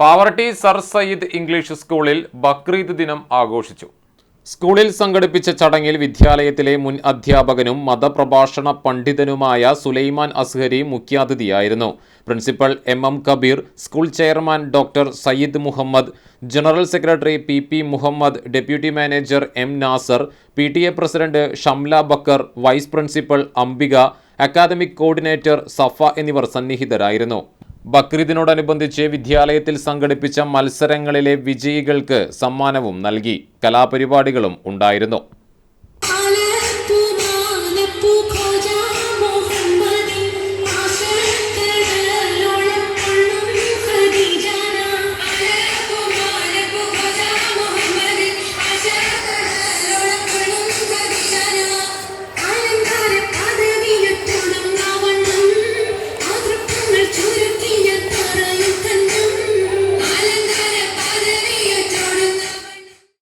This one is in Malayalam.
പാവർട്ടി സർ സയ്യിദ് ഇംഗ്ലീഷ് സ്കൂളിൽ ബക്രീദ് ദിനം ആഘോഷിച്ചു. സ്കൂളിൽ സംഘടിപ്പിച്ച ചടങ്ങിൽ വിദ്യാലയത്തിലെ മുൻ അധ്യാപകനും മതപ്രഭാഷണ പണ്ഡിതനുമായ Sulaiman Azhari മുഖ്യാതിഥിയായിരുന്നു. Principal M M Kabir school chairman doctor Sayyid Muhammad general secretary P P Muhammad deputy manager M Nasar P T A president Shamla Bakkar vice principal Ambika academic coordinator Safa എന്നിവർ സന്നിഹിതരായിരുന്നു. ബക്രീദിനോടനുബന്ധിച്ച് വിദ്യാലയത്തിൽ സംഘടിപ്പിച്ച മത്സരങ്ങളിലെ വിജയികൾക്ക് സമ്മാനവും നൽകി കലാപരിപാടികളും ഉണ്ടായിരുന്നു.